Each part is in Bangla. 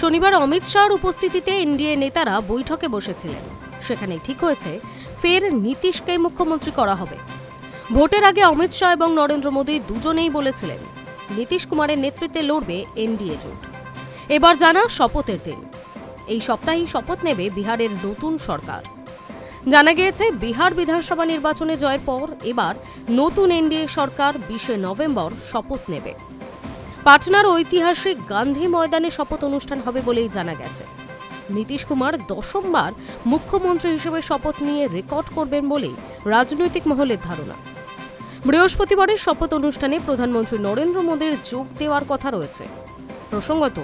শনিবার অমিত শাহর উপস্থিতিতে এনডিএ নেতারা বৈঠকে বসেছিলেন। সেখানে ঠিক হয়েছে, ফের নীতিশকে মুখ্যমন্ত্রী করা হবে। ভোটের আগে অমিত শাহ এবং নরেন্দ্র মোদী দুজনেই বলেছিলেন, নীতিশ কুমারের নেতৃত্বে লড়বে এনডিএ জোট। এবার জানা শপথের দিন। এই সপ্তাহেই শপথ নেবে বিহারের নতুন সরকার। জানা গিয়েছে, বিহার বিধানসভা নির্বাচনে জয়ের পর এবার নতুন এনডিএ সরকার বিশে নভেম্বর শপথ নেবে। পাটনার ঐতিহাসিক গান্ধী ময়দানে শপথ অনুষ্ঠান হবে বলেই জানা গেছে। নীতিশ কুমার দশমবার মুখ্যমন্ত্রী হিসেবে শপথ নিয়ে রেকর্ড করবেন বলেই রাজনৈতিক মহলের ধারণা। বৃহস্পতিবারের শপথ অনুষ্ঠানে প্রধানমন্ত্রী নরেন্দ্র মোদীর যোগ দেওয়ার কথা রয়েছে। প্রসঙ্গত,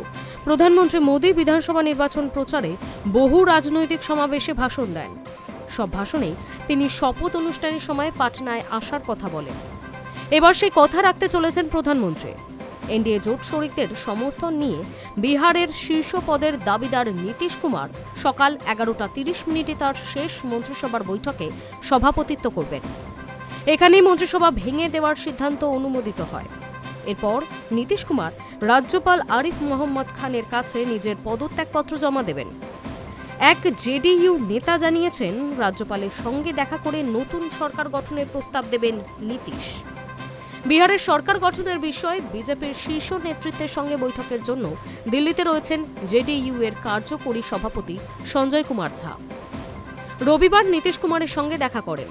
প্রধানমন্ত্রী মোদী বিধানসভা নির্বাচন প্রচারে বহু রাজনৈতিক সমাবেশে ভাষণ দেন। সব ভাষণে তিনি শপথ অনুষ্ঠানের সময় পাটনায় আসার কথা বলেন। এবার সেই কথা রাখতে চলেছেন প্রধানমন্ত্রী। এনডিএ জোট শরিকদের সমর্থন নিয়ে বিহারের শীর্ষ পদের দাবিদার নীতিশ কুমার সকাল এগারোটা তিরিশ মিনিটে তার শেষ মন্ত্রিসভার বৈঠকে সভাপতিত্ব করবেন। এখানেই মন্ত্রিসভা ভেঙে দেওয়ার সিদ্ধান্ত অনুমোদিত হয়। এরপর নীতিশ কুমার রাজ্যপাল আরিফ মোহাম্মদ খানের কাছে নিজের পদত্যাগপত্র জমা দেবেন। এক জেডিইউ নেতা জানিয়েছেন, রাজ্যপালের সঙ্গে দেখা করে নতুন সরকার গঠনের প্রস্তাব দেবেন নীতিশ। বিহারের সরকার গঠনের বিষয়ে বিজেপির শীর্ষ নেতৃত্বের সঙ্গে বৈঠকের জন্য দিল্লিতে রয়েছেন জেডিইউ এর কার্যকরী সভাপতি সঞ্জয় কুমার ঝা। রবিবার নীতিশ কুমারের সঙ্গে দেখা করেন।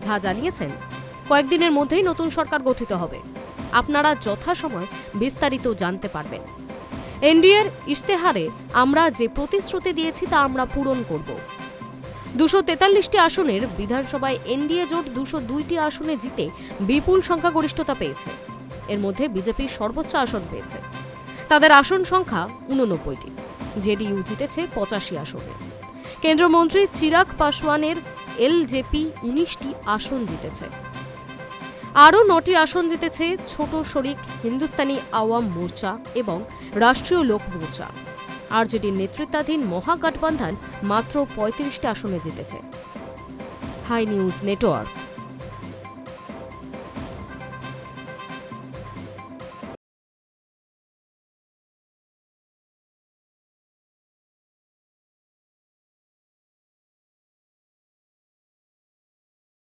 ঝা জানিয়েছেন, কয়েকদিনের মধ্যেই নতুন সরকার গঠিত হবে। আপনারা যথাসময় বিস্তারিত জানতে পারবেন। এনডিএর ইশতেহারে আমরা যে প্রতিশ্রুতি দিয়েছি তা আমরা পূরণ করব। দুশো তেতাল্লিশটি আসনের বিধানসভায় এনডিএ জোট দুশো দুইটি আসনে জিতে বিপুল সংখ্যাগরিষ্ঠতা পেয়েছে। এর মধ্যে বিজেপি সর্বোচ্চ আসন পেয়েছে। তাদের আসন সংখ্যা উননব্বইটি জেডিইউ জিতেছে পঁচাশি আসনে। কেন্দ্রমন্ত্রী চিরাগ পাসওয়ানের এলজেপি উনিশটি আসন জিতেছে। আরও নটি আসন জিতেছে ছোট শরিক হিন্দুস্তানি আওয়াম মোর্চা এবং রাষ্ট্রীয় লোক মোর্চা। আরজেডির নেতৃত্বাধীন মহাগঠবন্ধন মাত্র পঁয়ত্রিশটা আসনে জিতেছে। Hi news network.